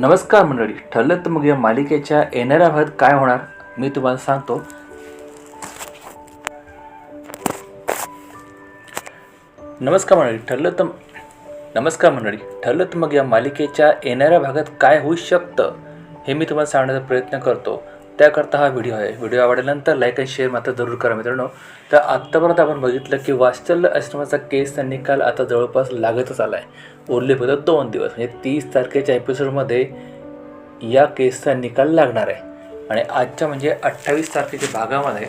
नमस्कार मंडळी ठरलं तर मग या मालिकेच्या येणाऱ्या भागात काय होणार? मी तुम्हाला सांगतो. नमस्कार मंडळी ठरलं तर नमस्कार मंडळी ठरलं तर मग या मालिकेच्या येणाऱ्या भागात काय होऊ शकतं हे मी तुम्हाला सांगण्याचा प्रयत्न करतो. त्याकरता हा व्हिडिओ आहे. व्हिडिओ आवडल्यानंतर लाईक आणि शेअर मात्र जरूर करा मित्रांनो. तर आत्तापर्यंत आपण बघितलं की वात्सल्य आश्रमाचा केसचा निकाल आता जवळपास लागतच आला आहे उरले फक्त दोन दिवस म्हणजे तीस तारखेच्या एपिसोडमध्ये या केसचा निकाल लागणार आहे. आणि आजच्या म्हणजे अठ्ठावीस तारखेच्या भागामध्ये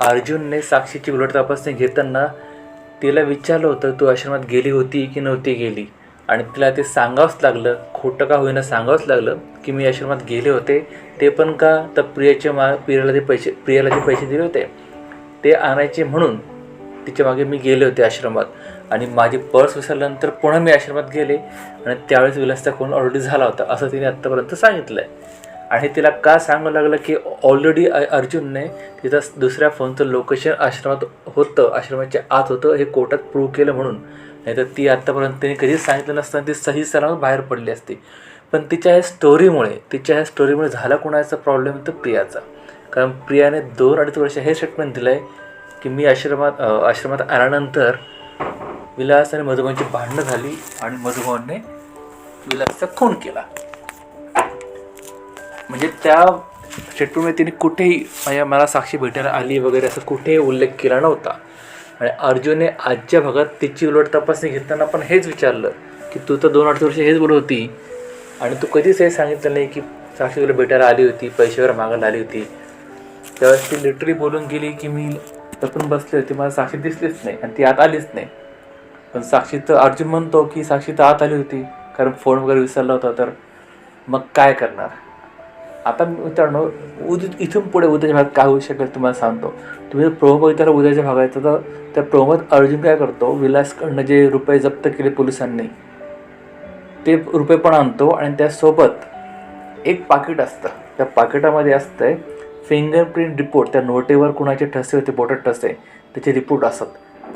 अर्जुनने साक्षीची उलट तपासणी घेताना तिला विचारलं होतं तू आश्रमात गेली होती की नव्हती गेली? आणि तिला ते सांगावंच लागलं खोटं का होईना सांगावंच लागलं की मी आश्रमात गेले होते. ते पण का तर प्रियाच्या मा प्रियाला ते पैसे प्रियाला जे पैसे दिले होते? ते आणायचे म्हणून तिच्यामागे मी गेले होते आश्रमात आणि माझी पर्स विसरल्यानंतर पुन्हा मी आश्रमात गेले आणि त्यावेळेस विलासचा कोण ऑलरेडी झाला होता असं तिने आत्तापर्यंत सांगितलं आहे आणि तिला का सांगावं लागलं की ऑलरेडी अर्जुनने तिथं दुसऱ्या फोनचं लोकेशन आश्रमात होतं आश्रमाच्या आत होतं हे कोर्टात प्रूव्ह केलं म्हणून. नाही तर ती आत्तापर्यंत तिने कधीच सांगितलं नसताना ती सही सलामत बाहेर पडली असती. पण तिच्या ह्या स्टोरीमुळे तिच्या ह्या स्टोरीमुळे झाला कोणाचा प्रॉब्लेम तर प्रियाचा. कारण प्रियाने दोन अडीच वर्ष हे स्टेटमेंट दिलं आहे की मी आश्रमात आश्रमात आल्यानंतर विलास आणि मधुबनची भांडणं झाली आणि मधुबनने विलासचा खून केला. म्हणजे त्या स्टेटमेंटमध्ये तिने कुठेही माझ्या मला साक्षी भेटायला आली वगैरे असं कुठेही उल्लेख केला नव्हता. आणि अर्जुनने आजच्या भागात तिची उलट तपासणी घेताना पण हेच विचारलं की तू तर दोन आठ वर्ष हेच बोलत होती. आणि तू कधीच हे सांगितलं नाही की साक्षी तुला भेटायला आली होती पैशावर मागायला आली होती. त्यावेळेस ती लिटरली बोलून गेली की मी तपून बसले होते मला साक्षी दिसलीच नाही आणि ती आत आलीच नाही. पण साक्षी तर अर्जुन म्हणतो की साक्षी तर आत आली होती कारण फोन वगैरे विसरला होता तर मग काय करणार? आता मित्रांनो उद्या इथून पुढे उद्याच्या भागात काय होऊ शकेल तुम्हाला सांगतो. तुम्ही जर प्रोमो बघितला उद्याच्या भागायचं तर त्या प्रोमोत अर्जुन काय करतो विलासकडनं जे रुपये जप्त केले पोलिसांनी ते रुपये पण आणतो आणि त्यासोबत एक पाकिट असतं. त्या पाकिटामध्ये असतंय फिंगरप्रिंट रिपोर्ट त्या नोटेवर कुणाचे ठसे होते बोटात ठसे त्याचे रिपोर्ट असतात.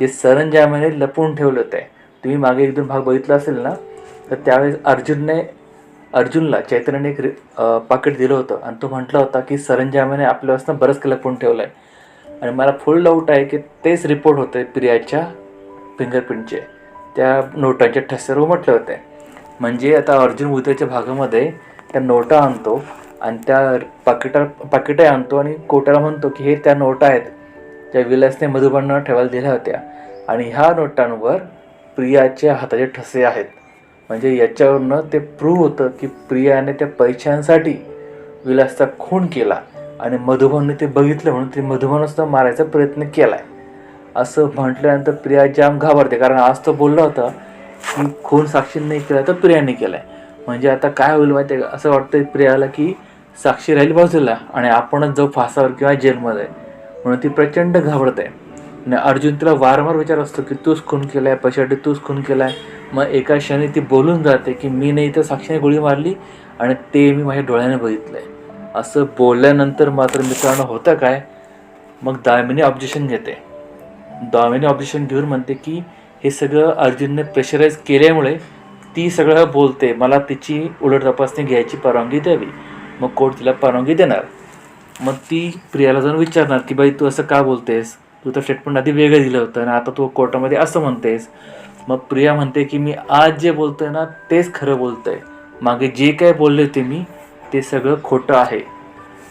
जे सरंजामाने लपवून ठेवले होते तुम्ही मागे एक दोन भाग बघितला असेल ना तर त्यावेळेस अर्जुनने अर्जुनला चैतन्याने एक रि पाकिट दिलं होतं आणि तो म्हटला होता की सरंजामाने आपल्यापासून बरंच काही ठेवलं आहे आणि मला फुल डाऊट आहे की तेच रिपोर्ट होते प्रियाच्या फिंगरप्रिंटचे त्या नोटांचे ठसेवर म्हटले होते. म्हणजे आता अर्जुन उद्याच्या भागामध्ये त्या नोटा आणतो आणि त्या पाकिटा पाकिटे आणतो आणि कोटाला म्हणतो की हे त्या नोटा आहेत ज्या विलासने मधुबनला ठेवायला दिल्या होत्या. आणि ह्या नोटांवर प्रियाच्या हाताचे ठसे आहेत. म्हणजे याच्यावरनं ते प्रूव्ह होतं की प्रियाने त्या पैशांसाठी विलासचा खून केला आणि मधुबनने ते बघितलं म्हणून ते मधुबनच मारायचा प्रयत्न केला आहे असं म्हटल्यानंतर प्रिया जाम घाबरते कारण आज तो बोलला होता की खून साक्षीने नाही केला तर प्रियाने केला आहे म्हणजे आता काय होईल माहिती आहे असं वाटतं प्रियाला की साक्षी राहील बाजूला आणि आपणच जाऊ फासावर किंवा जेलमध्ये. म्हणून ती प्रचंड घाबरत. आहे आणि अर्जुन तिला वारंवार विचार असतो की तूच खून केला आहे पैशासाठी तूच खून केला आहे मग एका क्षणी ती बोलून जाते की मी नाही तर साक्षीने गोळी मारली आणि ते मी माझ्या डोळ्याने बघितलं आहे असं बोलल्यानंतर मात्र मित्रांनो होतं काय? मग दामिनी ऑब्जेक्शन घेते. दामिनी ऑब्जेक्शन घेऊन म्हणते की हे सगळं अर्जुनने प्रेशराईज केल्यामुळे ती सगळं बोलते. मला तिची उलट तपासणी घ्यायची परवानगी द्यावी. मग कोर्ट तिला परवानगी देणार. मग ती प्रियाला जाऊन विचारणार की बाई तू असं का बोलतेस? तू तर स्टेटमेंट आधी वेगळं दिलं होतं आणि आता तू कोर्टामध्ये असं म्हणतेस. मग प्रिया म्हणते की मी आज जे बोलतोय ना तेच खरं बोलतंय. मागे जे काय बोलले होते मी ते सगळं खोटं आहे.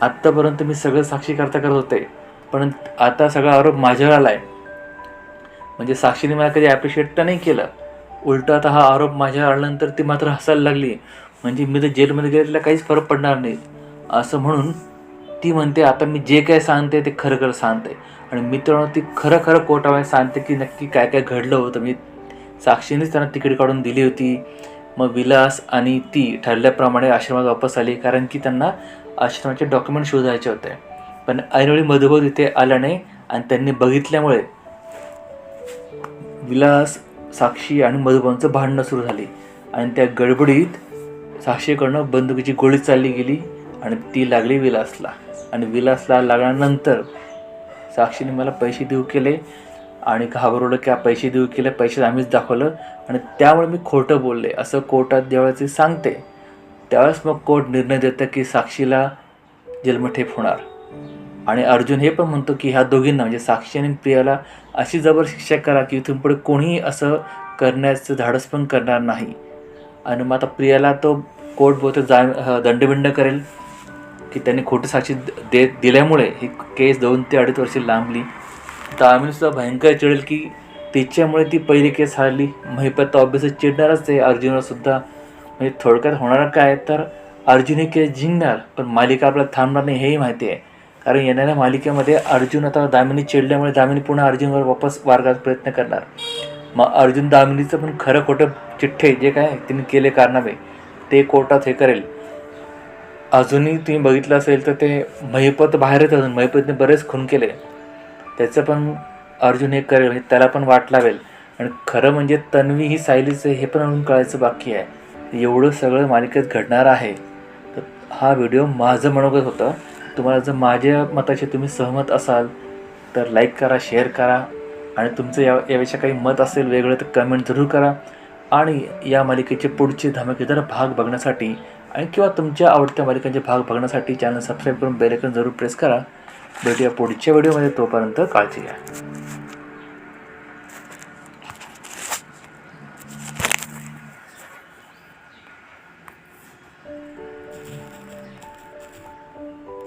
आत्तापर्यंत मी सगळं साक्षी करता करत होते. पण आता सगळा आरोप माझ्यावर आला आहे म्हणजे साक्षीने मला कधी ॲप्रिशिएट तर नाही केलं. उलटा आता हा आरोप माझ्यावर आल्यानंतर ती मात्र हसायला लागली. म्हणजे मी तर जेलमध्ये गेलेला काहीच फरक पडणार नाही. असं म्हणून ती म्हणते आता मी जे काय सांगते ते खरं खरं सांगते. आणि मित्रांनो ती खरं खरं कोर्टामध्ये सांगते की नक्की काय काय घडलं होतं. मी साक्षीनेच त्यांना तिकीट काढून दिली होती. मग विलास आणि ती ठरल्याप्रमाणे आश्रमात वापस आली कारण की त्यांना आश्रमाचे डॉक्युमेंट शोधायचे होते. पण ऐनवेळी मधुबोध इथे आल्याने आणि त्यांनी बघितल्यामुळे विलास साक्षी आणि मधुबनचं भांडणं सुरू झाली. आणि त्या गडबडीत साक्षीकडनं बंदुकीची गोळी चालली गेली आणि ती लागली विलासला. आणि विलासला लागल्यानंतर साक्षीने मला पैसे देऊ केले आणि घाबरवलं की पैसे देऊ केले पैसे आम्हीच दाखवलं. आणि त्यामुळे मी खोटं बोलले. असं कोर्टात जेव्हा सांगते त्यावेळेस मग कोर्ट निर्णय देतं की साक्षीला जन्मठेप होणार. आणि अर्जुन हे पण म्हणतो की ह्या दोघींना म्हणजे साक्षी आणि प्रियाला अशी जबर शिक्षा करा की इथून पुढे कोणीही असं करण्याचं धाडस पण करणार नाही. आणि मग आता प्रियाला तो कोर्ट बोलतो जा दंडबिंड करेल. की त्यांनी खोटी साक्षी दे दिल्यामुळे ही केस दोन ते अडीच वर्षे लांबली. दामिनीसुद्धा भयंकर चिडेल की तिच्यामुळे ती पहिली केस हारली. महिपत तर ऑब्विसली चिडणारच आहे. अर्जुनलासुद्धा म्हणजे थोडक्यात होणार काय? तर अर्जुन ही केस जिंकणार पण मालिका आपल्याला थांबणार नाही हेही माहिती आहे. कारण येणाऱ्या मालिकेमध्ये अर्जुन आता दामिनी चिडल्यामुळे दामिनी पुन्हा अर्जुनवर वापस वारगात प्रयत्न करणार. मग अर्जुन दामिनीचं पण खरं खोटं चिठ्ठे जे काय तिने केले कारनामे ते कोर्टात हे करेल. अजूनही तुम्ही बघितलं असेल तर ते महिपत बाहेरच अजून. महिपतने बरेच खून केले. त्याचं पण अर्जुन हे करेल म्हणजे त्याला पण वाट लावेल. आणि खरं म्हणजे तन्वी ही सायलीचं आहे हे पण अजून कळायचं बाकी आहे. एवढं सगळं मालिकेत घडणार आहे. तर हा व्हिडिओ माझं मनोगत होतं. तुम्हाला जर माझ्या मताशी तुम्ही सहमत असाल तर लाईक करा शेअर करा. आणि तुमचं या याविषयी काही मत असेल वेगळं तर कमेंट जरूर करा. आणि या मालिकेचे पुढचे धमाकेदार भाग बघण्यासाठी आणि किंवा तुमच्या आवडत्या मालिकांचे भाग बघण्यासाठी चॅनल सबस्क्राईब करून बेलेकन जरूर प्रेस करा. भेटूया पुढच्या व्हिडिओमध्ये तोपर्यंत काळजी घ्या.